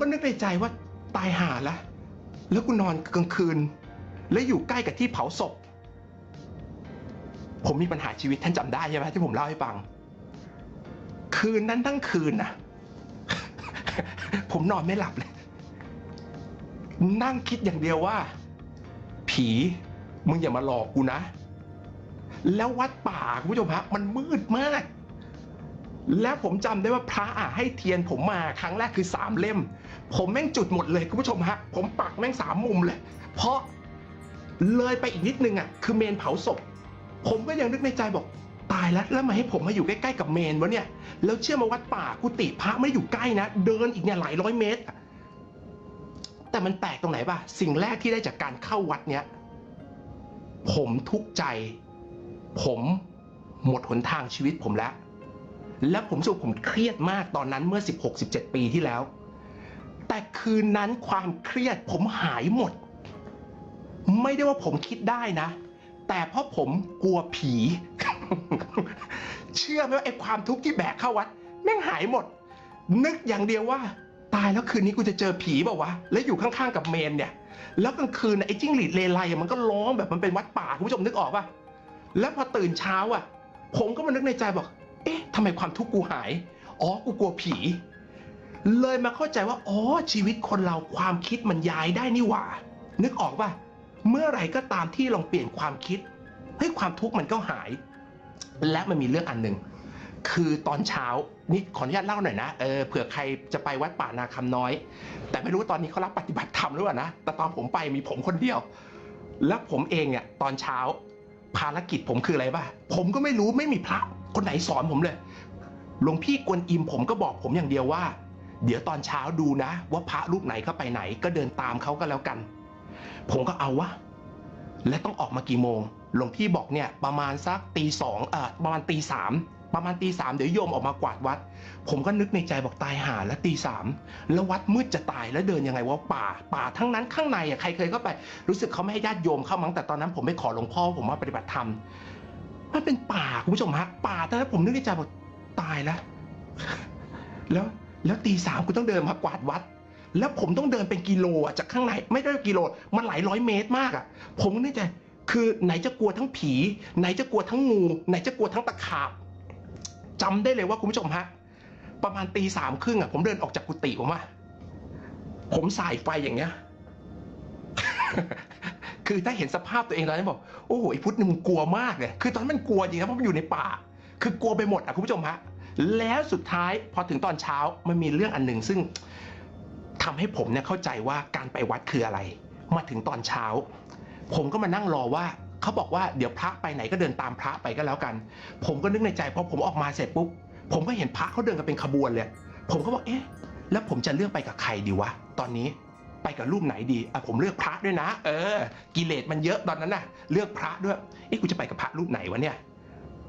ก็นึกในใจว่าตายห่าแล้วแล้วกูนอนกลางคืน แล้วอยู่ใกล้กับที่เผาศพ ผมมีปัญหาชีวิตท่านจำได้ใช่ไหมที่ผมเล่าให้ฟัง คืนนั้นทั้งคืนน่ะ ผมนอนไม่หลับเลย นั่งคิดอย่างเดียวว่า ผีมึงอย่ามาหลอกกูนะ แล้ววัดป่าคุณผู้ชมฮะมันมืดมาก แล้วผมจำได้ว่าพระอะให้เทียนผมมาครั้งแรกคือสามเล่ม ผมแม่งจุดหมดเลยคุณผู้ชมฮะ ผมปักแม่งสามมุมเลย เพราะเลยไปอีกนิดนึงอะคือเมนเผาศพ ผมก็ยังนึกในใจบอกตายแล้วแล้วมาให้ผมมาอยู่ใกล้ๆกับเมนวะเนี่ย แล้วเชื่อมาวัดป่ากุฏิพระไม่อยู่ใกล้นะ เดินอีกเนี่ยหลายร้อยเมตร แต่มันแปลกตรงไหนป่ะ สิ่งแรกที่ได้จากการเข้าวัดเนี้ยผมทุกข์ใจ ผมหมดหนทางชีวิตผมแล้ว และผมรู้สึกว่าผมเครียดมากตอนนั้นเมื่อ 16-17 ปีที่แล้ว แต่คืนนั้นความเครียดผมหายหมด ไม่ได้ว่าผมคิดได้นะ แต่เพราะผมกลัวผี เชื่อไหมว่าไอ้ความทุกข์ที่แบกเข้าวัดแม่งหายหมด นึกอย่างเดียวว่า ตายแล้วคืนนี้กูจะเจอผีเปล่าวะ แล้วอยู่ข้างๆกับเมนเนี่ย แล้วกลางคืนไอ้จิ้งหรีดเลไลมันก็ร้องแบบมันเป็นวัดป่าคุณผู้ชมนึกออกปะแล้วพอตื่นเช้าอะ ผมก็มานึกในใจบอก เอ๊ะทำไมความทุกข์กูหาย อ๋อ กูกลัวผี เลยมาเข้าใจว่า อ๋อ ชีวิตคนเราความคิดมันย้ายได้นี่หว่า นึกออกปะเมื่อไหร่ก็ตามที่ลองเปลี่ยนความคิด เฮ้ย ความทุกข์มันก็หาย และมันมีเรื่องอันหนึ่ง คือตอนเช้า นี่ขออนุญาตเล่าหน่อยนะ เออ เผื่อใครจะไปวัดป่านาคำน้อย แต่ไม่รู้ว่าตอนนี้เขารับปฏิบัติธรรมหรือเปล่านะ แต่ตอนผมไปมีผมคนเดียว แล้วผมเองเนี่ยตอนเช้าภารกิจผมคืออะไรป่ะ ผมก็ไม่รู้ไม่มีพระ คนไหนสอนผมเลย หลวงพี่กวนอิมผมก็บอกผมอย่างเดียวว่า เดี๋ยวตอนเช้าดูนะ ว่าพระรูปไหนเข้าไปไหน ก็เดินตามเขาก็แล้วกัน ผมก็เอาวะ และต้องออกมากี่โมง หลวงพี่บอกเนี่ยประมาณสักตีสองเอ่อประมาณตีสามประมาณตีสามเดี๋ยวโยมออกมากวาดวัด ผมก็นึกในใจบอกตายหาแล้วตีสามแล้ววัดมืดจะตายแล้วเดินยังไงว่าป่า ป่าทั้งนั้นข้างในอะใครเคยเข้าไป รู้สึกเขาไม่ให้ญาติโยมเข้ามั้งแต่ตอนนั้นผมไปขอหลวงพ่อผมมาปฏิบัติธรรม มันเป็นป่าคุณผู้ชมฮะ ป่าแต่แล้วผมนึกในใจบอกตายแล้ว แล้วแล้วตีสามกูต้องเดินมากวาดวัด แล้วผมต้องเดินเป็นกิโลอะจากข้างในไม่ได้กิโล มันหลายร้อยเมตรมากอะ ผมนึกในใจ คือไหนจะกลัวทั้งผี ไหนจะกลัวทั้งงู ไหนจะกลัวทั้งตะขาบจำได้เลยว่าคุณผู้ชมฮะ ประมาณตีสามครึ่งอะผมเดินออกจากกุฏิผมอะผมสายไฟอย่างเงี้ย คือถ้าเห็นสภาพตัวเองตอนนั้นบอกโอ้โหไอ้พุทธนี่มึงกลัวมากเลยคือตอนนั้นมันกลัวจริงนะเพราะมันอยู่ในป่า คือกลัวไปหมดอะคุณผู้ชมฮะแล้วสุดท้ายพอถึงตอนเช้ามันมีเรื่องอันหนึ่งซึ่งทำให้ผมเนี่ยเข้าใจว่าการไปวัดคืออะไร มาถึงตอนเช้า ผมก็มานั่งรอว่าเขาบอกว่าเดี๋ยวพระไปไหนก็เดินตามพระไปก็แล้วกัน ผมก็นึกในใจพอผมออกมาเสร็จปุ๊บผมก็เห็นพระเขาเดินกันเป็นขบวนเลย ผมก็บอกเอ๊ะแล้วผมจะเลือกไปกับใครดีวะตอนนี้ ไปกับรูปไหนดีอะผมเลือกพระด้วยนะ เออ กิเลสมันเยอะตอนนั้นน่ะ เลือกพระด้วยเอ๊ะกูจะไปกับพระรูปไหนวะเนี่ย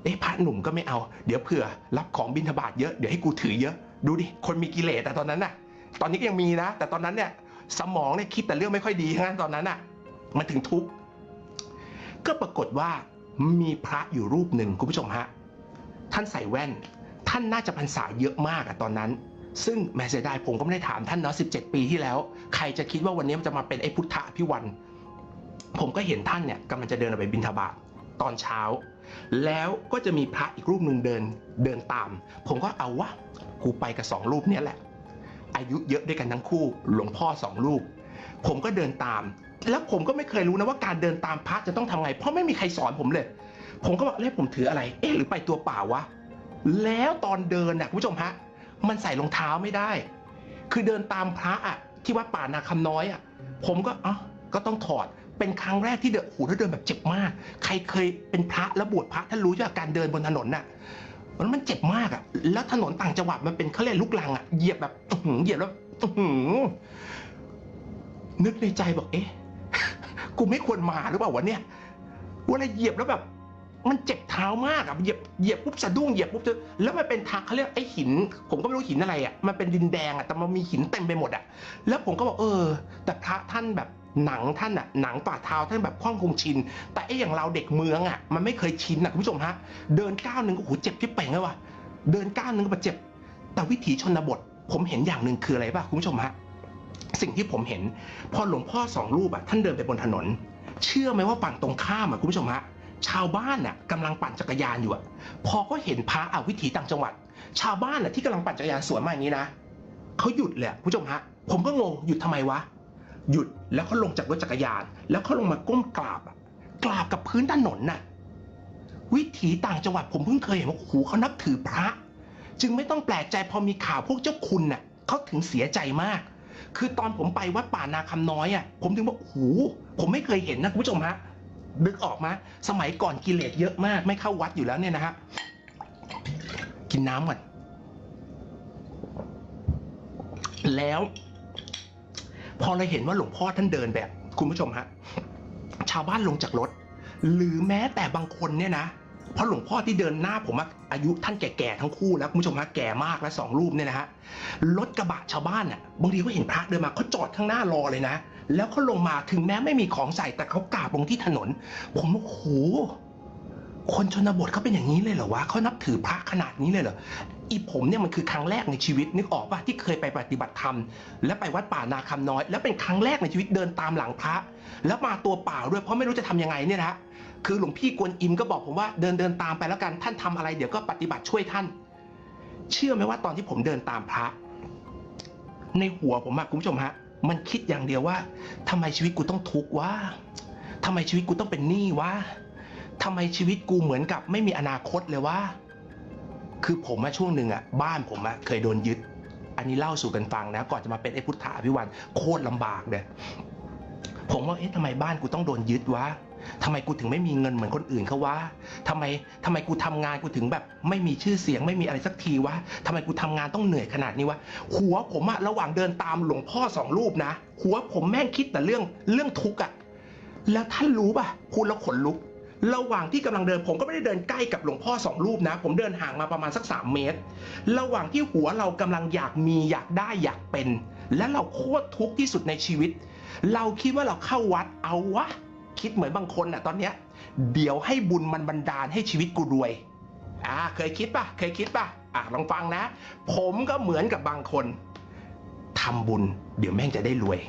เอ๊ะพระหนุ่มก็ไม่เอา เดี๋ยวเผื่อ รับของบิณฑบาตเยอะ เดี๋ยวให้กูถือเยอะ ดูดิ คนมีกิเลสแต่ตอนนั้นน่ะ ตอนนี้ก็ยังมีนะ แต่ตอนนั้นเนี่ยสมองเนี่ยคิดแต่เรื่องไม่ค่อยดีทั้งนั้นตอนนั้นน่ะ มันถึงทุกข์ ก็ปรากฏว่ามีพระอยู่รูปหนึ่งคุณผู้ชมฮะ ท่านใส่แว่น ท่านน่าจะพรรษาเยอะมากอะตอนนั้น ซึ่งแม้เสียดายผมก็ไม่ได้ถามท่านเนาะ17 ปีที่แล้ว ใครจะคิดว่าวันนี้มันจะมาเป็นไอ้พุทธะพิวัน ผมก็เห็นท่านเนี่ยกำลังจะเดินออกไปบิณฑบาตตอนเช้า แล้วก็จะมีพระอีกรูปหนึ่งเดินเดินตาม ผมก็เอาวะกูไปกับสองรูปเนี้ยแหละ อายุเยอะด้วยกันทั้งคู่ หลวงพ่อสองรูป ผมก็เดินตาม แล้วผมก็ไม่เคยรู้นะว่าการเดินตามพระจะต้องทำไง เพราะไม่มีใครสอนผมเลย ผมก็บอกเอ้ผมถืออะไร เอ๊ะหรือไปตัวเปล่าวะ แล้วตอนเดินน่ะคุณผู้ชมฮะ มันใส่รองเท้าไม่ได้ คือเดินตามพระอะที่วัดป่านาคำน้อยอะ ผมก็อ๋อก็ต้องถอด เป็นครั้งแรกที่เดินโอ้โหแล้วเดินแบบเจ็บมาก ใครเคยเป็นพระแล้วบวชพระท่านรู้จากการเดินบนถนนน่ะมันมันเจ็บมากอะ แล้วถนนต่างจังหวัดมันเป็นเขาเรียกลูกลังอะ เหยียบแบบหือเหยียบแล้วหือนึกในใจบอกเอ๊ะ กูไม่ควรมาหรือเปล่าวะเนี่ยเวลาเหยียบแล้วแบบ มันเจ็บเท้ามากอะเหยียบเหยียบปุ๊บสะดุ้งเหยียบปุ๊บเจอแล้วมันเป็นทางเขาเรียกไอ้หิน ผมก็ไม่รู้หินอะไรอะมันเป็นดินแดงอะแต่มันมีหินเต็มไปหมดอะแล้วผมก็บอกเออ แต่พระท่านแบบหนังท่านอะหนังฝ่าเท้าท่านแบบคล่องคงชิน แต่ไอ้อย่างเราเด็กเมืองอะมันไม่เคยชินอะคุณผู้ชมฮะเดินก้าวหนึ่งก็โอ้โหเจ็บที่เป่งเลยว่ะเดินก้าวหนึ่งก็แบบเจ็บ แต่วิถีชนบท ผมเห็นอย่างหนึ่งคืออะไรป่ะคุณผู้ชมฮะสิ่งที่ผมเห็น พอหลวงพ่อสองรูปอะท่านเดินไปบนถนน เชื่อไหมว่าฝั่งตรงข้ามอะคุณผู้ชมฮะ ชาวบ้านน่ะกำลังปั่นจักรยานอยู่อะพอก็เห็นพระอาวิถีต่างจังหวัด ชาวบ้านน่ะที่กำลังปั่นจักรยานสวนมาอย่างนี้นะเขาหยุดเลยคุณผู้ชมฮะผมก็งงหยุดทำไมวะหยุดแล้วเขาลงจากรถจักรยาน แล้วเขาลงมาก้มกราบอะกราบกับพื้นถนนน่ะวิถีต่างจังหวัดผมเพิ่งเคยเห็นว่าโอ้โหเขานับถือพระ จึงไม่ต้องแปลกใจพอมีข่าวพวกเจ้าคุณน่ะเขาถึงเสียใจมาก คือตอนผมไปวัดป่านาคำน้อยอะผมถึงบอกโอ้โหผมไม่เคยเห็นนะคุณผู้ชมฮะ นึกออกมาสมัยก่อนกิเลสเยอะมาก ไม่เข้าวัดอยู่แล้วเนี่ยนะฮะกินน้ำก่อนแล้ว พอเราเห็นว่าหลวงพ่อท่านเดินแบบ คุณผู้ชมฮะชาวบ้านลงจากรถ หรือแม้แต่บางคนเนี่ยนะเพราะหลวงพ่อที่เดินหน้าผมอายุท่านแก่ๆทั้งคู่แล้วคุณผู้ชมฮะแก่มากแล้วสองรูปเนี่ยนะฮะรถกระบะชาวบ้านอะบางทีก็เห็นพระเดินมาเขาจอดข้างหน้ารอเลยนะ แล้วเขาลงมาถึงแม้ไม่มีของใส่แต่เขากราบลงที่ถนน ผมโอ้โหคนชนบทเขาเป็นอย่างนี้เลยเหรอวะเขานับถือพระขนาดนี้เลยเหรออีผมเนี่ยมันคือครั้งแรกในชีวิตนึกออกป่ะที่เคยไปปฏิบัติธรรม และไปวัดป่านาคำน้อย แล้วเป็นครั้งแรกในชีวิตเดินตามหลังพระ แล้วมาตัวเปล่าด้วยเพราะไม่รู้จะทำยังไงเนี่ยนะฮะคือหลวงพี่กวนอิมก็บอกผมว่าเดินเดินตามไปแล้วกันท่านทำอะไรเดี๋ยวก็ปฏิบัติช่วยท่าน เชื่อไหมว่าตอนที่ผมเดินตามพระ ในหัวผมอะคุณผู้ชมฮะ มันคิดอย่างเดียวว่าทำไมชีวิตกูต้องทุกข์วะทำไมชีวิตกูต้องเป็นหนี้วะทำไมชีวิตกูเหมือนกับไม่มีอนาคตเลยวะคือผมอะช่วงหนึ่งอะบ้านผมอะเคยโดนยึด อันนี้เล่าสู่กันฟังนะ ก่อนจะมาเป็นไอ้พุทธาพิวันโคตรลำบากเลยผมว่าเอ๊ะทำไมบ้านกูต้องโดนยึดวะ ทำไมกูถึงไม่มีเงินเหมือนคนอื่นเขาวะทำไมทำไมกูทำงานกูถึงแบบไม่มีชื่อเสียงไม่มีอะไรสักทีวะทำไมกูทำงานต้องเหนื่อยขนาดนี้วะหัวผมอะระหว่างเดินตามหลวงพ่อสองรูปนะหัวผมแม่งคิดแต่เรื่องเรื่องทุกข์อะแล้วท่านรู้ป่ะพูดแล้วขนลุก ระหว่างที่กำลังเดินผมก็ไม่ได้เดินใกล้กับหลวงพ่อสองรูปนะ ผมเดินห่างมาประมาณสักสามเมตร ระหว่างที่หัวเรากำลังอยากมีอยากได้อยากเป็น และเราโคตรทุกข์ที่สุดในชีวิต เราคิดว่าเราเข้าวัดเอาวะ คิดเหมือนบางคนน่ะตอนเนี้ยเดี๋ยวให้บุญมันบันดาลให้ชีวิตกูรวย อ่าเคยคิดปะเคยคิดปะอะลองฟังนะ ผมก็เหมือนกับบางคนทำบุญ เดี๋ยวแม่งจะได้รวย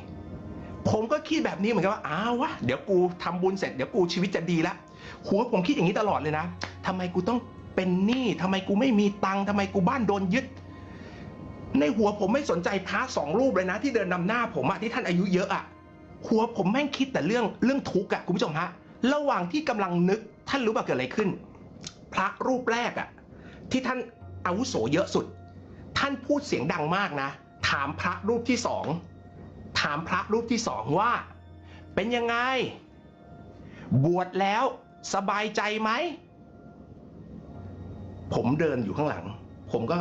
ผมก็คิดแบบนี้เหมือนกันว่าอ้าววะเดี๋ยวกูทำบุญเสร็จเดี๋ยวกูชีวิตจะดีละหัวผมคิดอย่างนี้ตลอดเลยนะทำไมกูต้องเป็นหนี้ทำไมกูไม่มีตังค์ทำไมกูบ้านโดนยึด ในหัวผมไม่สนใจพระสองรูปเลยนะ ที่เดินนำหน้าผมอะที่ท่านอายุเยอะอะ หัวผมแม่งคิดแต่เรื่องเรื่องทุกข์อะคุณผู้ชมฮะระหว่างที่กำลังนึกท่านรู้ป่ะเกิดอะไรขึ้น พระรูปแรกอะที่ท่านอาวุโสเยอะสุด ท่านพูดเสียงดังมากนะ ถามพระรูปที่สองถามพระรูปที่สองว่า เป็นยังไง บวชแล้วสบายใจไหม ผมเดินอยู่ข้างหลัง ผมก็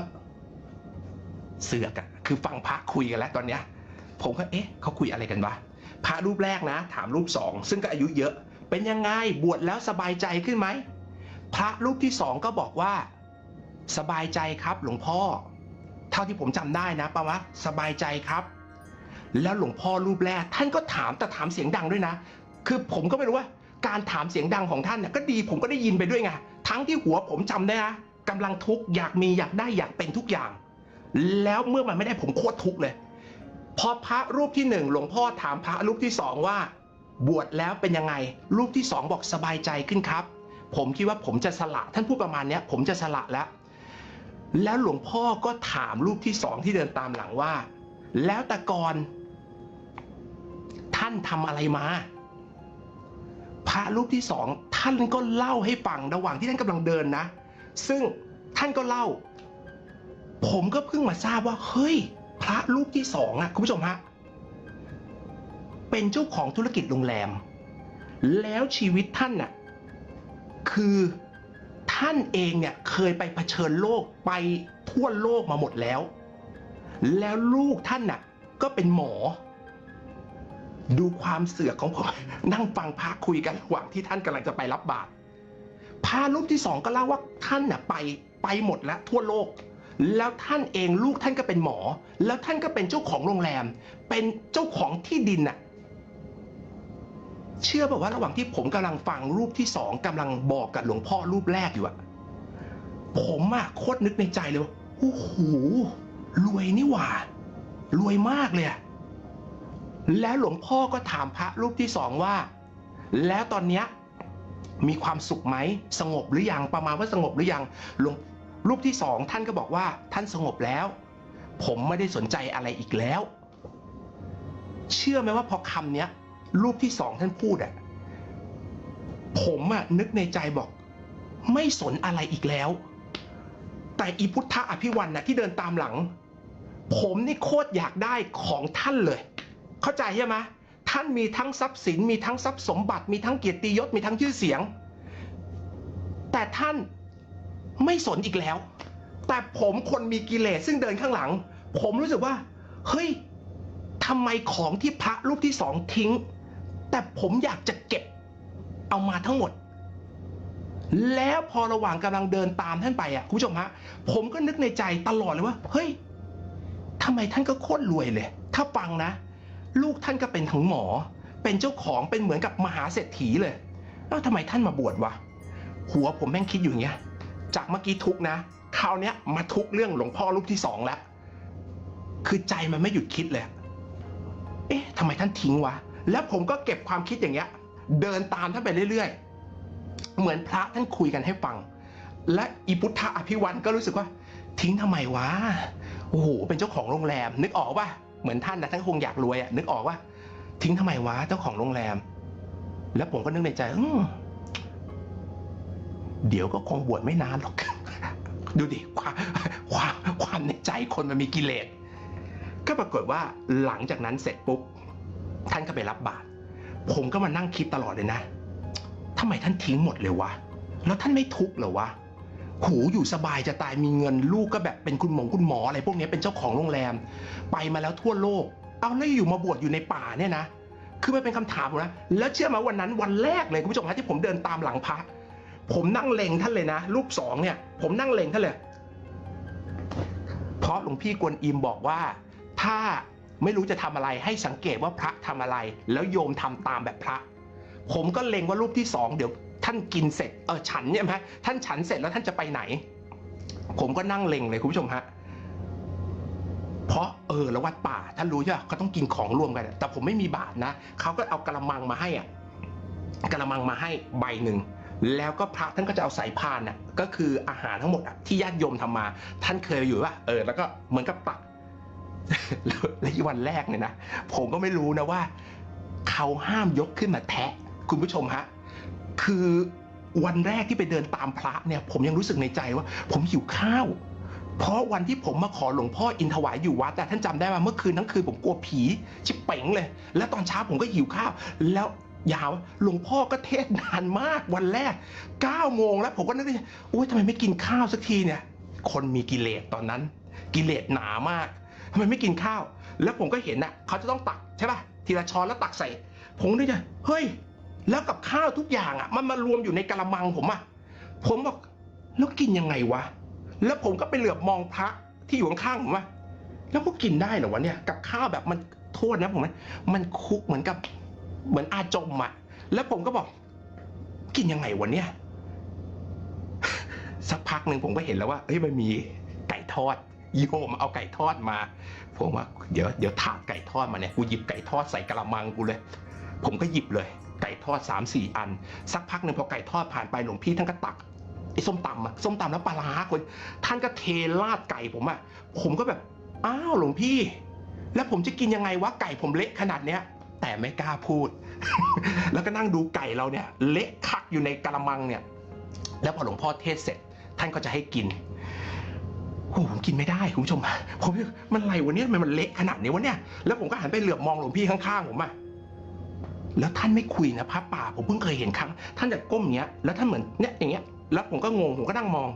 เสือกอะคือฟังพระคุยกันแล้วตอนเนี้ย ผมก็เอ๊ะเขาคุยอะไรกันวะ พระรูปแรกนะ ถามรูปสองซึ่งก็อายุเยอะ เป็นยังไงบวชแล้วสบายใจขึ้นไหมพระรูปที่สองก็บอกว่า สบายใจครับ หลวงพ่อ เท่าที่ผมจำได้นะประว่าสบายใจครับ แล้วหลวงพ่อรูปแรก ท่านก็ถามแต่ถามเสียงดังด้วยนะ คือผมก็ไม่รู้ว่า การถามเสียงดังของท่านเนี่ยก็ดีผมก็ได้ยินไปด้วยไงทั้งที่หัวผมจำได้นะกำลังทุกข์อยากมีอยากได้อยากเป็นทุกอย่าง แล้วเมื่อมันไม่ได้ผมโคตรทุกข์เลย พอพระรูปที่หนึ่งหลวงพ่อถามพระรูปที่สองว่า บวชแล้วเป็นยังไง รูปที่สองบอกสบายใจขึ้นครับ ผมคิดว่าผมจะสละท่านพูดประมาณนี้ผมจะสละแล้ว แล้วหลวงพ่อก็ถามรูปที่สองที่เดินตามหลังว่า แล้วแต่ก่อนท่านทำอะไรมา พระรูปที่สองท่านก็เล่าให้ฟังระหว่างที่ท่านกำลังเดินนะ ซึ่งท่านก็เล่า ผมก็เพิ่งมาทราบว่าเฮ้ย พระรูปที่สองอะคุณผู้ชมฮะเป็นเจ้าของธุรกิจโรงแรม แล้วชีวิตท่านน่ะคือท่านเองเนี่ยเคยไปเผชิญโลกไปทั่วโลกมาหมดแล้ว แล้วลูกท่านน่ะก็เป็นหมอ ดูความเสือกของผมนั่งฟังพระคุยกันระหว่างที่ท่านกำลังจะไปรับบาตรพระรูปที่สองก็เล่าว่าท่านน่ะไปไปหมดแล้วทั่วโลก แล้วท่านเองลูกท่านก็เป็นหมอ แล้วท่านก็เป็นเจ้าของโรงแรม เป็นเจ้าของที่ดินน่ะเชื่อบอกว่าระหว่างที่ผมกำลังฟังรูปที่สองกำลังบอกกับหลวงพ่อรูปแรกอยู่อะผมอะโคตรนึกในใจเลยว่าโอ้โหรวยนี่หว่า รวยมากเลยอะแล้วหลวงพ่อก็ถามพระรูปที่สองว่า แล้วตอนเนี้ยมีความสุขไหม สงบหรือยังประมาณว่าสงบหรือยังหลวง รูปที่สองท่านก็บอกว่าท่านสงบแล้ว ผมไม่ได้สนใจอะไรอีกแล้ว เชื่อไหมว่าพอคำเนี้ยรูปที่สองท่านพูดอะผมอะนึกในใจบอก ไม่สนอะไรอีกแล้ว แต่อีพุทธะอภิวันนะที่เดินตามหลัง ผมนี่โคตรอยากได้ของท่านเลย เข้าใจใช่ไหมท่านมีทั้งทรัพย์สินมีทั้งทรัพย์สมบัติมีทั้งเกียรติยศมีทั้งชื่อเสียง แต่ท่าน ไม่สนอีกแล้ว แต่ผมคนมีกิเลสซึ่งเดินข้างหลัง ผมรู้สึกว่า เฮ้ยทำไมของที่พระรูปที่สองทิ้ง แต่ผมอยากจะเก็บเอามาทั้งหมด แล้วพอระหว่างกำลังเดินตามท่านไปอะคุณผู้ชมฮะผมก็นึกในใจตลอดเลยว่า เฮ้ยทำไมท่านก็โคตรรวยเลย ถ้าฟังนะ ลูกท่านก็เป็นถึงหมอ เป็นเจ้าของเป็นเหมือนกับมหาเศรษฐีเลยเอ้าทำไมท่านมาบวชวะหัวผมแม่งคิดอยู่อย่างเงี้ย จากเมื่อกี้ทุกนะคราวนี้มาทุกเรื่องหลวงพ่อรูปที่สองแล้วคือใจมันไม่หยุดคิดเลย เอ๊ะทำไมท่านทิ้งวะ แล้วผมก็เก็บความคิดอย่างเงี้ย เดินตามท่านไปเรื่อยๆ เหมือนพระท่านคุยกันให้ฟัง และอีพุทธะอภิวันก็รู้สึกว่า ทิ้งทำไมวะ โอ้โห เป็นเจ้าของโรงแรม นึกออกป่ะ เหมือนท่านนะท่านคงอยากรวยอะนึกออกว่า ทิ้งทำไมวะ เจ้าของโรงแรม แล้วผมก็นึกในใจอืม เดี๋ยวก็คงบวชไม่นานหรอก ดูดิความความความในใจคนมันมีกิเลสก็ปรากฏว่าหลังจากนั้นเสร็จปุ๊บ ท่านก็ไปรับบาตรผมก็มานั่งคิดตลอดเลยนะทำไมท่านทิ้งหมดเลยวะ แล้วท่านไม่ทุกข์เหรอวะหูอยู่สบายจะตายมีเงินลูกก็แบบเป็นคุณหมงคุณหมออะไรพวกนี้เป็นเจ้าของโรงแรม ไปมาแล้วทั่วโลก เอาแล้วอยู่มาบวชอยู่ในป่าเนี่ยนะ คือมันเป็นคำถามนะ แล้วเชื่อไหมวันนั้นวันแรกเลยคุณผู้ชมฮะที่ผมเดินตามหลังพระ ผมนั่งเล็งท่านเลยนะ รูปสองเนี่ย ผมนั่งเล็งท่านเลย เพราะหลวงพี่กวนอิมบอกว่า ถ้าไม่รู้จะทำอะไรให้สังเกตว่าพระทำอะไร แล้วโยมทำตามแบบพระ ผมก็เล็งว่ารูปที่สองเดี๋ยวท่านกินเสร็จเออฉันเนี่ยไหมท่านฉันเสร็จแล้วท่านจะไปไหน ผมก็นั่งเล็งเลยคุณผู้ชมฮะเพราะเออแล้ววัดป่าท่านรู้ใช่ไหมเขาต้องกินของรวมกัน แต่ผมไม่มีบาทนะเขาก็เอากระมังมาให้อะกระมังมาให้ใบหนึ่ง แล้วก็พระท่านก็จะเอาสายพานน่ะก็คืออาหารทั้งหมดอะที่ญาติโยมทำมา ท่านเคยอยู่ว่าเออแล้วก็เหมือนกับตักและวันแรกเนี่ยนะผมก็ไม่รู้นะว่า เขาห้ามยกขึ้นมาแทะ คุณผู้ชมฮะคือวันแรกที่ไปเดินตามพระเนี่ย ผมยังรู้สึกในใจว่า ผมหิวข้าว เพราะวันที่ผมมาขอหลวงพ่ออินถวายอยู่วัดแต่ท่านจำได้ว่าเมื่อคืนทั้งคืนผมกลัวผี ชิบเป๋งเลย แล้วตอนเช้าผมก็หิวข้าว แล้ว ยาวหลวงพ่อก็เทศนานมากวันแรก9โมงแล้วผมก็นึกในใจอุ้ยทำไมไม่กินข้าวสักทีเนี่ย คนมีกิเลสตอนนั้น กิเลสหนามากทำไมไม่กินข้าว แล้วผมก็เห็นน่ะเขาจะต้องตักใช่ป่ะทีละช้อนแล้วตักใส่ ผมนึกใจเฮ้ย แล้วกับข้าวทุกอย่างอะ มันมารวมอยู่ในกะละมังผมอะผมบอกแล้วกินยังไงวะแล้วผมก็ไปเหลือบมองพระที่อยู่ข้างๆผมว่าแล้วก็กินได้เหรอวะเนี่ยกับข้าวแบบมันโทษนะผมนะมันคุกเหมือนกับ เหมือนอาจมอะแล้วผมก็บอก กินยังไงวะเนี่ยสักพักหนึ่งผมก็เห็นแล้วว่าเอ้ยมันมีไก่ทอดโยมเอาไก่ทอดมา ผมว่าเดี๋ยวเดี๋ยวถาดไก่ทอดมาเนี่ยกูหยิบไก่ทอดใส่กระมังกูเลย ผมก็หยิบเลย ไก่ทอด3ามสี่อัน สักพักหนึ่งพอไก่ทอดผ่านไปหลวงพี่ท่านก็ตักไอ้ส้มตำอะส้มตำแล้วปลาร้าคน ท่านก็เทราดไก่ผมอะผมก็แบบอ้าวหลวงพี่ แล้วผมจะกินยังไงวะไก่ผมเละขนาดเนี้ย แต่ไม่กล้าพูด แล้วก็นั่งดูไก่เราเนี่ย เละคักอยู่ในกระมังเนี่ย แล้วพอหลวงพ่อเทศเสร็จ ท่านก็จะให้กินโอ้โหผมกินไม่ได้คุณผู้ชมผมมันอะไรวะเนี่ยทำไมมันเละขนาดนี้วะเนี่ยแล้วผมก็หันไปเหลือบมองหลวงพี่ข้างๆผมอะแล้วท่านไม่คุยนะพระป่า ผมเพิ่งเคยเห็นครั้ง ท่านจะก้มเงี้ยแล้วท่านเหมือนเนี่ยอย่างเงี้ย แล้วผมก็งงผมก็นั่งมอง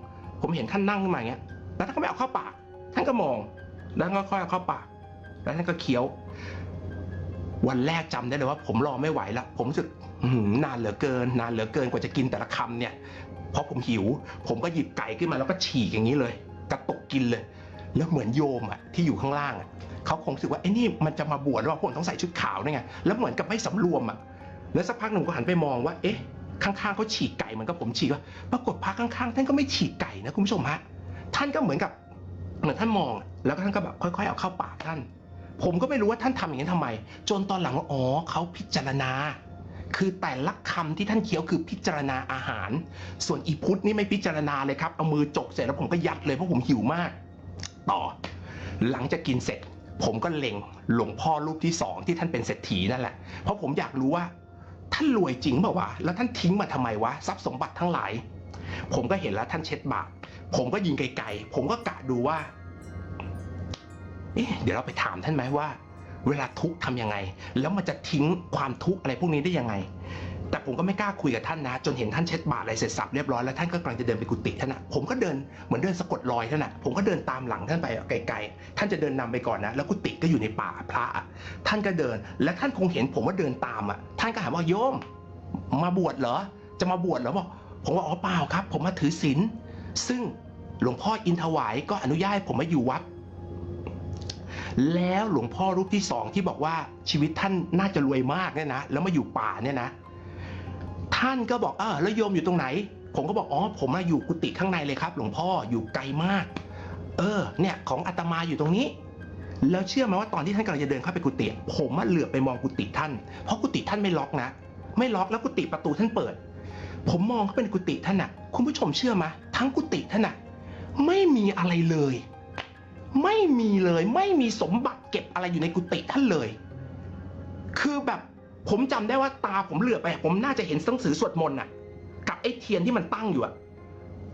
ผมเห็นท่านนั่งขึ้นมาอย่างเงี้ย แล้วท่านก็ไม่เอาเข้าปาก ท่านก็มอง แล้วก็ค่อยเอาเข้าปาก แล้วท่านก็เคี้ยว วันแรกจำได้เลยว่า ผมรอไม่ไหวละผมรู้สึกนานเหลือเกิน นานเหลือเกินกว่าจะกินแต่ละคำเนี่ยเพราะผมหิว ผมก็หยิบไก่ขึ้นมาแล้วก็ฉีกอย่างนี้เลย กระตุกกินเลย แล้วเหมือนโยมอะที่อยู่ข้างล่างอะเขาคงรู้สึกว่าไอ้นี่มันจะมาบวชหรือว่าผมต้องใส่ชุดขาวนี่ไงแล้วเหมือนกับไม่สำรวมอะแล้วสักพักหนึ่งก็หันไปมองว่าเอ๊ะข้างๆเขาฉีกไก่เหมือนกับผมฉีกว่าปรากฏพระข้างๆ ท่านก็ไม่ฉีกไก่นะคุณผู้ชมฮะท่านก็เหมือนกับเหมือนท่านมอง แล้วก็ท่านก็แบบค่อยๆเอาเข้าปากท่าน ผมก็ไม่รู้ว่าท่านทำอย่างนี้นทำไม จนตอนหลังว่าอ๋อเขาพิจารณา คือแต่ละคำที่ท่านเคี้ยวคือพิจารณาอาหาร ส่วนอีพุทธนี่ไม่พิจารณาเลยครับ เอามือจกเสร็จแล้วผมก็ยัดเลยเพราะผมหิวมาก ต่อ หลังจากกินเสร็จ ผมก็เล็งหลวงพ่อรูปที่สองที่ท่านเป็นเศรษฐีนั่นแหละ เพราะผมอยากรู้ว่า ท่านรวยจริงเปล่าวะแล้วท่านทิ้งมาทำไมวะทรัพย์สมบัติทั้งหลาย ผมก็เห็นแล้วท่านเช็ดบาปผมก็ยิงไกลๆผมก็กะดูว่า เอ๊ะเดี๋ยวเราไปถามท่านไหมว่า เวลาทุกข์ทำยังไง แล้วมันจะทิ้งความทุกข์อะไรพวกนี้ได้ยังไง แต่ผมก็ไม่กล้าคุยกับท่านนะ จนเห็นท่านเช็ดบาตรอะไรเสร็จสับเรียบร้อยแล้วท่านก็กำลังจะเดินไปกุฏิท่านนะผมก็เดินเหมือนเดินสะกดรอยท่านนะผมก็เดินตามหลังท่านไปไกลๆท่านจะเดินนำไปก่อนนะ แล้วกุฏิก็อยู่ในป่าพระท่านก็เดิน และท่านคงเห็นผมว่าเดินตามอะ ท่านก็ถามว่าโยม มาบวชเหรอ จะมาบวชเหรอบอกผมว่าอ๋อเปล่าครับ ผมมาถือศีลซึ่งหลวงพ่ออินถวายก็อนุญาตให้ผมมาอยู่วัด แล้วหลวงพ่อรูปที่สองที่บอกว่าชีวิตท่านน่าจะรวยมากเนี่ยนะ แล้วมาอยู่ป่าเนี่ยนะ ท่านก็บอกเออแล้วโยมอยู่ตรงไหน ผมก็บอกอ๋อผมมาอยู่กุฏิข้างในเลยครับ หลวงพ่ออยู่ไกลมาก เออ เนี่ยของอาตมาอยู่ตรงนี้แล้วเชื่อไหมว่าตอนที่ท่านกำลังจะเดินเข้าไปกุฏิผมมาเหลือบไปมองกุฏิท่าน เพราะกุฏิท่านไม่ล็อกนะ ไม่ล็อกแล้วกุฏิประตูท่านเปิด ผมมองเข้าไปในกุฏิท่านน่ะคุณผู้ชมเชื่อไหมทั้งกุฏิท่านน่ะไม่มีอะไรเลย ไม่มีเลยไม่มีสมบัติเก็บอะไรอยู่ในกุฏิท่านเลย คือแบบผมจำได้ว่าตาผมเหลือไป ผมน่าจะเห็นหนังสือสวดมนต์น่ะ กับไอ้เทียนที่มันตั้งอยู่อะ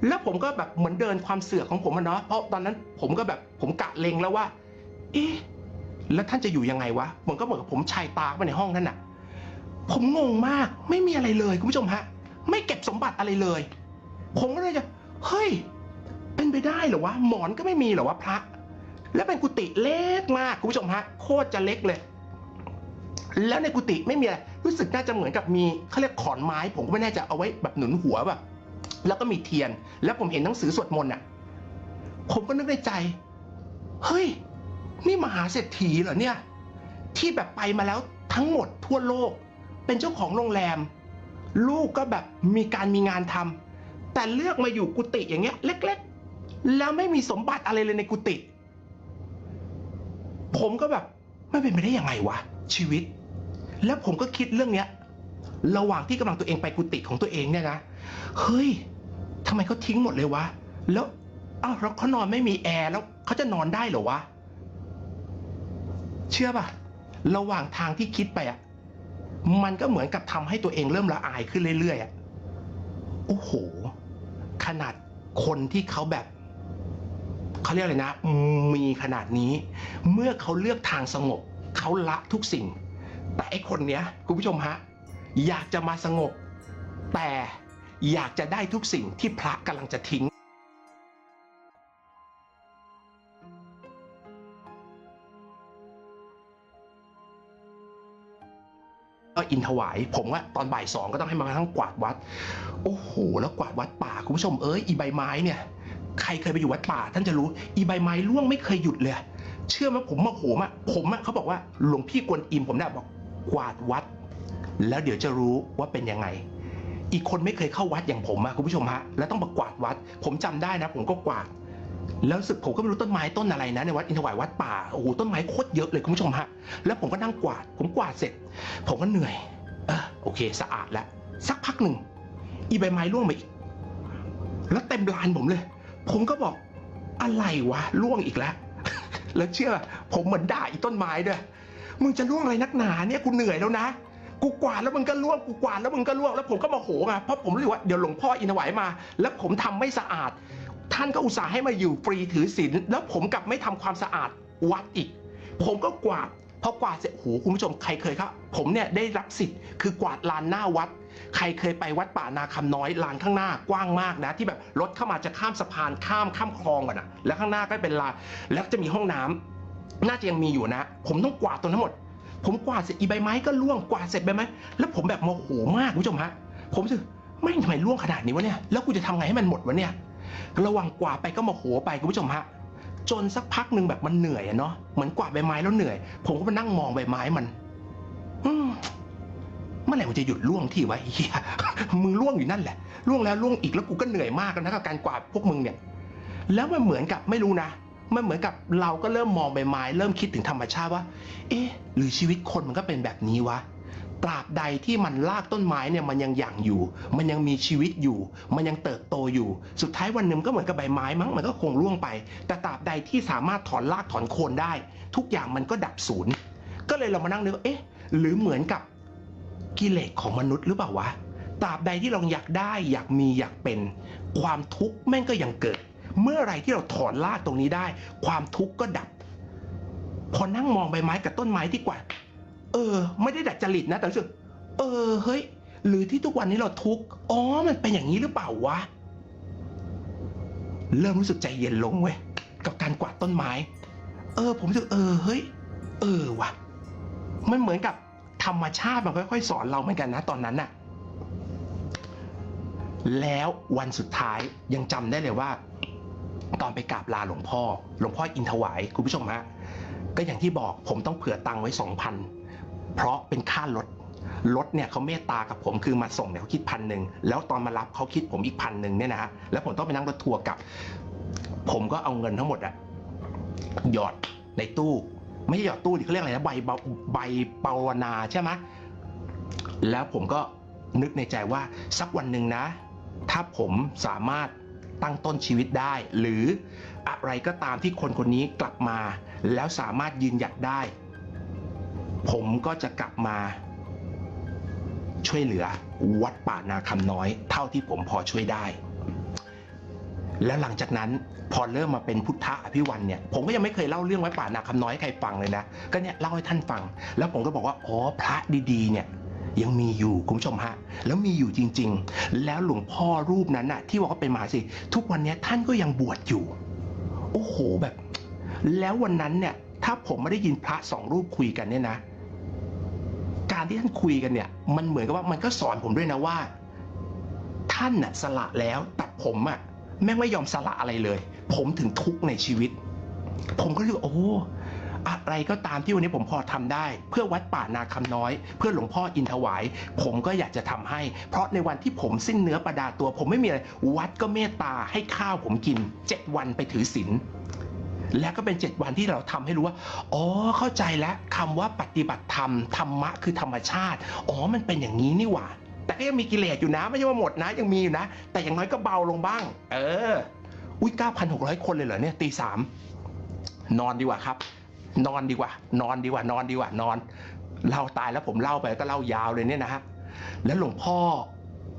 แล้วผมก็แบบเหมือนเดินความเสือกของผมอะเนาะเพราะตอนนั้นผมก็แบบผมกะเลงแล้วว่า เอ๊ะแล้วท่านจะอยู่ยังไงวะมันก็เหมือนกับผมชายตาเข้าไปในห้องนั่นน่ะ ผมงงมากไม่มีอะไรเลยคุณผู้ชมฮะ ไม่เก็บสมบัติอะไรเลย ผมก็เลยจะเฮ้ย เป็นไปได้เหรอวะหมอนก็ไม่มีเหรอวะพระ แล้วเป็นกุฏิเล็กมากคุณผู้ชมฮะโคตรจะเล็กเลย แล้วในกุฏิไม่มีอะไรรู้สึกน่าจะเหมือนกับมีเขาเรียกขอนไม้ ผมก็ไม่แน่ใจเอาไว้แบบหนุนหัวแบบแล้วก็มีเทียน แล้วผมเห็นหนังสือสวดมนต์อะ ผมก็นึกในใจ เฮ้ย นี่มหาเศรษฐีเหรอเนี่ย ที่แบบไปมาแล้วทั้งหมดทั่วโลก เป็นเจ้าของโรงแรม ลูกก็แบบมีการมีงานทำแต่เลือกมาอยู่กุฏิอย่างเงี้ย เล็ก ๆ แล้วไม่มีสมบัติอะไรเลยในกุฏิ ผมก็แบบไม่เป็นไปได้ยังไงวะชีวิต แล้วผมก็คิดเรื่องเนี้ย ระหว่างที่กำลังตัวเองไปกุฏิของตัวเองเนี่ยนะเฮ้ยทำไมเขาทิ้งหมดเลยวะ แล้วอ้าวแล้วเขานอนไม่มีแอร์แล้วเขาจะนอนได้เหรอวะ เชื่อป่ะ ระหว่างทางที่คิดไปอะ มันก็เหมือนกับทำให้ตัวเองเริ่มละอายขึ้นเรื่อยๆอะโอ้โห ขนาดคนที่เขาแบบ เขาเรียกอะไรนะ มีขนาดนี้ เมื่อเขาเลือกทางสงบเขาละทุกสิ่ง แต่ไอคนเนี้ยคุณผู้ชมฮะอยากจะมาสงบ แต่อยากจะได้ทุกสิ่งที่พระกำลังจะทิ้งก็อินถวาย ผมว่าตอนบ่ายสองก็ต้องให้มาทั้งกวาดวัด โอ้โห แล้วกวาดวัดป่าคุณผู้ชมเอ้ยอีใบไม้เนี่ย ใครเคยไปอยู่วัดป่า ท่านจะรู้ อีใบไม้ร่วงไม่เคยหยุดเลย เชื่อไหมผมมาโหมอะผมอะเขาบอกว่าหลวงพี่กวนอิมผมเนี่ยบอกกวาดวัด แล้วเดี๋ยวจะรู้ว่าเป็นยังไง อีกคนไม่เคยเข้าวัดอย่างผมอะคุณผู้ชมฮะแล้วต้องมากวาดวัด ผมจำได้นะ ผมก็กวาด แล้วสึกผมก็ไม่รู้ต้นไม้ต้นอะไรนะในวัดอินทวายวัดป่าโอ้โหต้นไม้โคตรเยอะเลยคุณผู้ชมฮะแล้วผมก็นั่งกวาด ผมกวาดเสร็จ ผมก็เหนื่อยเออโอเค สะอาดแล้วสักพักหนึ่งอีใบไม้ร่วงมาอีกแล้วเต็มลานผมเลย ผมก็บอกอะไรวะร่วงอีกแล้ว แล้วเชื่อ ผมเหมือนด่าอีต้นไม้ด้วยมึงจะร่วงอะไรนักหนาเนี่ยกูเหนื่อยแล้วนะกูกวาดแล้วมึงก็ร่วงกูกวาดแล้วมึงก็ร่วงแล้วผมก็มาโหไงเพราะผมรู้ว่าเดี๋ยวหลวงพ่ออินทวายมา แล้วผมทำไม่สะอาด ท่านก็อุตส่าห์ให้มาอยู่ฟรีถือศีลแล้วผมกลับไม่ทำความสะอาดวัดอีก ผมก็กวาด พอกวาดเสร็จโหคุณผู้ชมใครเคยครับ ผมเนี่ยได้รับสิทธิ์คือกวาดลานหน้าวัด ใครเคยไปวัดป่านาคำน้อยลานข้างหน้ากว้างมากนะ ที่แบบรถเข้ามาจะข้ามสะพานข้ามข้ามคลองก่อนนะแล้วข้างหน้าก็เป็นลานแล้วจะมีห้องน้ำน่าจะยังมีอยู่นะ ผมต้องกวาดตรงนั้นหมด ผมกวาดเสร็จอีใบไม้ก็ร่วงกวาดเสร็จใบไม้แล้วผมแบบโมโหมากคุณผู้ชมฮะผมสึกไม่ทำไมร่วงขนาดนี้วะเนี่ยแล้วกูจะทำไงให้มันหมดวะเนี่ยระว่างกวาดไปก็โมโหไปคุณผู้ชมฮะ จนสักพักหนึ่งแบบมันเหนื่อยอะเนาะเหมือนกวาดใบไม้แล้วเหนื่อย ผมก็มานั่งมองใบไม้มันเมื่อไหร่มันจะหยุดร่วงที่วะเฮียมึงร่วงอยู่นั่นแหละร่วงแล้วร่วงอีกแล้วกูก็เหนื่อยมากแล้วนะกับการกวาดพวกมึงเนี่ย แล้วมันเหมือนกับไม่รู้นะมันเหมือนกับเราก็เริ่มมองใบไม้ เริ่มคิดถึงธรรมชาติว่า เอ๊ะ หรือชีวิตคนมันก็เป็นแบบนี้วะ ตราบใดที่มันลากต้นไม้เนี่ยมันยังหยั่งอยู่ มันยังมีชีวิตอยู่ มันยังเติบโตอยู่ สุดท้ายวันหนึ่งก็เหมือนกับใบไม้มั้งมันก็คงร่วงไป แต่ตราบใดที่สามารถถอนรากถอนโคนได้ ทุกอย่างมันก็ดับสูญก็เลยเรามานั่งนึกว่าเอ๊ะ หรือเหมือนกับกิเลสของมนุษย์หรือเปล่าวะตราบใดที่เราอยากได้อยากมีอยากเป็น ความทุกข์แม่งก็ยังเกิด เมื่อไรที่เราถอนรากตรงนี้ได้ ความทุกข์ก็ดับ พอนั่งมองใบไม้กับต้นไม้ที่กว่า เออ ไม่ได้ดัดจริตนะ แต่รู้สึก เออ เฮ้ย หรือที่ทุกวันนี้เราทุกข์ อ๋อ มันเป็นอย่างนี้หรือเปล่าวะ เริ่มรู้สึกใจเย็นลงเว้ย กับการกวาดต้นไม้ เออ ผมรู้สึก เออ เฮ้ย เออวะมันเหมือนกับธรรมชาติมันค่อย ๆ สอนเราเหมือนกันนะตอนนั้นน่ะ แล้ววันสุดท้ายยังจำได้เลยว่า ตอนไปกราบลาหลวงพ่อ หลวงพ่ออินทวายคุณผู้ชมฮะก็อย่างที่บอกผมต้องเผื่อตังค์ไว้สองพัน เพราะเป็นค่ารถรถเนี่ยเขาเมตตากับผมคือมาส่งเนี่ยเขาคิดพันหนึ่งแล้วตอนมารับเขาคิดผมอีกพันหนึ่งเนี่ยนะฮะแล้วผมต้องไปนั่งรถทัวร์กลับ ผมก็เอาเงินทั้งหมดอะหยอดในตู้ ไม่ใช่หยอดตู้ดิเขาเรียกอะไรนะใบเบาใบปาวนาใช่ไหมแล้วผมก็นึกในใจว่าสักวันหนึ่งนะ ถ้าผมสามารถตั้งต้นชีวิตได้ หรืออะไรก็ตามที่คนคนนี้กลับมา แล้วสามารถยืนหยัดได้ ผมก็จะกลับมาช่วยเหลือวัดป่านาคำน้อย เท่าที่ผมพอช่วยได้ แล้วหลังจากนั้นพอเริ่มมาเป็นพุทธะอภิวันเนี่ยผมก็ยังไม่เคยเล่าเรื่องวัดป่านาคำน้อยให้ใครฟังเลยนะก็เนี่ยเล่าให้ท่านฟัง แล้วผมก็บอกว่าอ๋อพระดีๆ เนี่ยยังมีอยู่คุณผู้ชมฮะ แล้วมีอยู่จริง ๆ แล้วหลวงพ่อรูปนั้นน่ะที่บอกว่าเป็นมหาเศรษฐีทุกวันนี้ท่านก็ยังบวชอยู่ โอ้โหแบบ แล้ววันนั้นเนี่ย ถ้าผมไม่ได้ยินพระสองรูปคุยกันเนี่ยนะ การที่ท่านคุยกันเนี่ย มันเหมือนกับว่ามันก็สอนผมด้วยนะว่า ท่านน่ะสละแล้วแต่ผมอะแม่งไม่ยอมสละอะไรเลย ผมถึงทุกข์ในชีวิต ผมก็รู้โอ้อะไรก็ตามที่วันนี้ผมพอทำได้ เพื่อวัดป่านาคำน้อย เพื่อหลวงพ่ออินทวาย ผมก็อยากจะทำให้ เพราะในวันที่ผมสิ้นเนื้อประดาตัว ผมไม่มีอะไร วัดก็เมตตาให้ข้าวผมกินเจ็ดวันไปถือศีล และก็เป็น 7 วันที่เราทำให้รู้ว่า อ๋อ เข้าใจแล้วคำว่าปฏิบัติธรรม ธรรมะคือธรรมชาติ อ๋อ มันเป็นอย่างนี้นี่หว่า แต่ก็ยังมีกิเลสอยู่นะ ไม่ใช่ว่าหมดนะ ยังมีอยู่นะ แต่อย่างน้อยก็เบาลงบ้าง เออ อุ้ย9,600 คนเลยเหรอเนี่ยตีสามนอนดีกว่าครับ นอนดีกว่า นอนดีกว่า นอนดีกว่า นอนเล่าตายแล้วผมเล่าไปก็เล่ายาวเลยเนี่ยนะฮะ แล้วหลวงพ่อ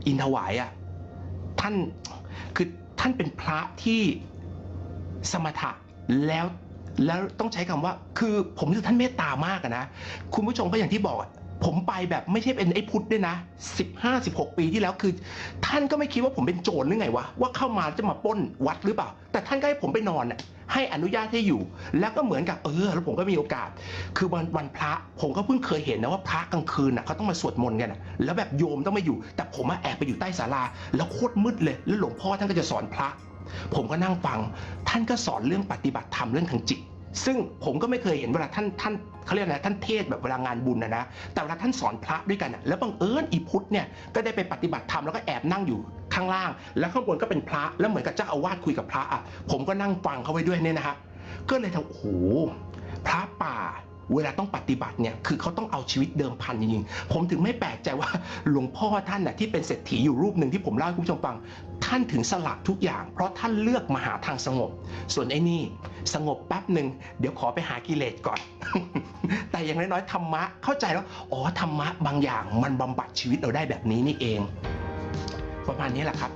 อินทวายอะ ท่าน คือท่านเป็นพระที่สมถะ แล้วแล้วต้องใช้คำว่าคือผมรู้สึกท่านเมตตามากนะ คุณผู้ชมก็อย่างที่บอกผมไปแบบไม่ใช่เป็นไอ้พุทธด้วยนะ15 16 ปีที่แล้วคือ ท่านก็ไม่คิดว่าผมเป็นโจรหรือไงวะว่าเข้ามาจะมาป้นวัดหรือเปล่า แต่ท่านก็ให้ผมไปนอนให้อนุญาตให้อยู่ แล้วก็เหมือนกับเออ แล้วผมก็มีโอกาส คือวันวันพระผมก็เพิ่งเคยเห็นนะว่าพระกลางคืนน่ะเขาต้องมาสวดมนต์กันนะแล้วแบบโยมต้องมาอยู่ แต่ผมอะแอบไปอยู่ใต้ศาลาแล้วโคตรมืดเลยแล้วหลวงพ่อท่านก็จะสอนพระ ผมก็นั่งฟัง ท่านก็สอนเรื่องปฏิบัติธรรมเรื่องทางจิต ซึ่งผมก็ไม่เคยเห็นเวลาท่านท่านเขาเรียกอะไรท่านเทศแบบเวลางานบุญนะนะแต่เวลาท่านสอนพระด้วยกันแล้วบังเอิญอีพุทธเนี่ยก็ได้ไปปฏิบัติธรรมแล้วก็แอบนั่งอยู่ข้างล่าง แล้วข้างบนก็เป็นพระแล้วเหมือนกับเจ้าอาวาสคุยกับพระอะผมก็นั่งฟังเขาไว้ด้วยเนี่ยนะฮะก็เลยทำโอ้โหพระป่า เวลาต้องปฏิบัติเนี่ยคือเขาต้องเอาชีวิตเดิมพันจริงๆผมถึงไม่แปลกใจว่าหลวงพ่อท่านน่ะที่เป็นเศรษฐีอยู่รูปหนึ่งที่ผมเล่าให้คุณผู้ชมฟัง ท่านถึงสละทุกอย่าง เพราะท่านเลือกมาหาทางสงบ ส่วนไอ้นี่สงบแป๊บหนึ่งเดี๋ยวขอไปหากิเลสก่อน แต่อย่างน้อยๆธรรมะเข้าใจแล้วอ๋อธรรมะบางอย่างมันบำบัดชีวิตเราได้แบบนี้นี่เอง ประมาณนี้แหละครับ